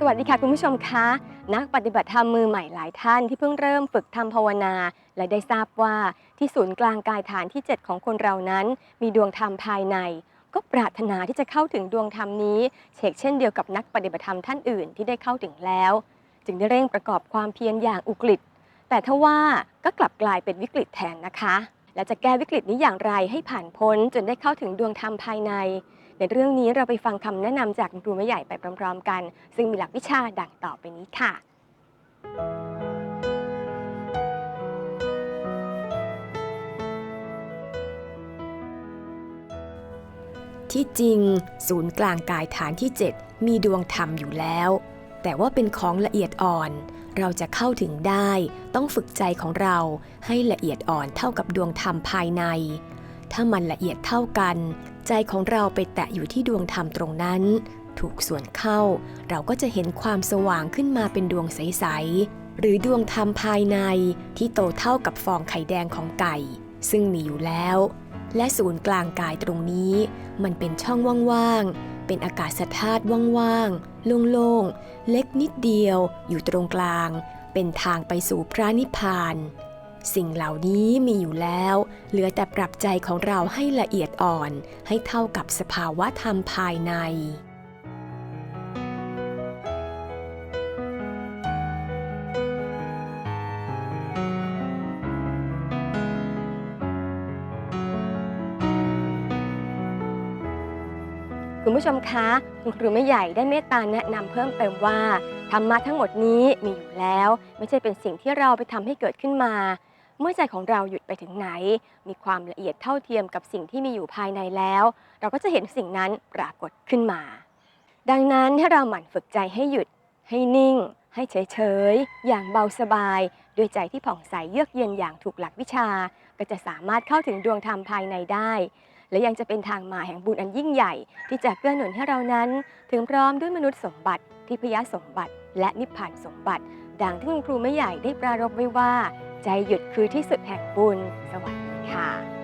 สวัสดีค่ะคุณผู้ชมคะ นักปฏิบัติธรรมมือใหม่หลายท่านที่เพิ่งเริ่มฝึกทำภาวนา และได้ทราบว่าที่ศูนย์กลางกายฐานที่ 7 ของคนเรานั้น มีดวงธรรมภายใน ก็ปรารถนาที่จะเข้าถึงดวงธรรมนี้เชกเช่นเดียวกับนักปฏิบัติธรรมท่านอื่นที่ได้เข้าถึงแล้ว จึงได้เร่งประกอบความเพียรอย่างอุกฤษแต่ทว่าก็กลับกลายเป็นวิกฤตแทนนะคะ และจะแก้วิกฤตนี้อย่างไรให้ผ่านพ้นจนได้เข้าถึงดวงธรรมภายใน ในเรื่องนี้เราไปฟังคำแนะนำจากครูแม่ใหญ่ไปพร้อมๆ กัน ซึ่งมีหลักวิชาดังต่อไปนี้ค่ะ ที่จริง ศูนย์กลางกายฐานที่ 7 มีดวงธรรมอยู่แล้ว แต่ว่าเป็นของละเอียดอ่อน เราจะเข้าถึงได้ ต้องฝึกใจของเราให้ละเอียดอ่อนเท่ากับดวงธรรมภายใน ถ้ามันละเอียดเท่ากัน ใจของเราไปแตะอยู่ที่ดวงธรรมตรงนั้น ถูกส่วนเข้า เราก็จะเห็นความสว่างขึ้นมาเป็นดวงใส ๆ หรือดวงธรรมภายในที่โตเท่ากับฟองไข่แดงของไก่ ซึ่งมีอยู่แล้ว และศูนย์กลางกายตรงนี้ มันเป็นช่องว่างๆ เป็นอากาศธาตุว่างๆ โล่งๆ เล็กนิดเดียว อยู่ตรงกลาง เป็นทางไปสู่พระนิพพานสิ่งเหล่านี้มีอยู่แล้ว เหลือแต่ปรับใจของเราให้ละเอียดอ่อนให้เท่ากับสภาวะธรรมภายใน คุณผู้ชมคะคุณครูแม่ใหญ่ได้เมตตาแนะนำเพิ่มเติมว่าธรรมะทั้งหมดนี้มีอยู่แล้ว ไม่ใช่เป็นสิ่งที่เราไปทำให้เกิดขึ้นมา เมื่อใจของเราหยุดไปถึงไหน มีความละเอียดเท่าเทียมกับสิ่งที่มีอยู่ภายในแล้ว เราก็จะเห็นสิ่งนั้นปรากฏขึ้นมา ดังนั้นให้เราหมั่นฝึกใจให้หยุด ให้นิ่ง ให้เฉยๆอย่างเบาสบาย ด้วยใจที่ผ่องใสเยือกเย็นอย่างถูกหลักวิชา ก็จะสามารถเข้าถึงดวงธรรมภายในได้ และยังจะเป็นทางมาแห่งบุญอันยิ่งใหญ่ ที่จะเกื้อหนุนให้เรานั้น ถึงพร้อมด้วยมนุษย์สมบัติทิพยสมบัติ และนิพพานสมบัติ ดังที่คุณครูไม่ใหญ่ได้ปรารภไว้ว่า ใจหยุดคือที่สุดแห่งบุญสวัสดีค่ะ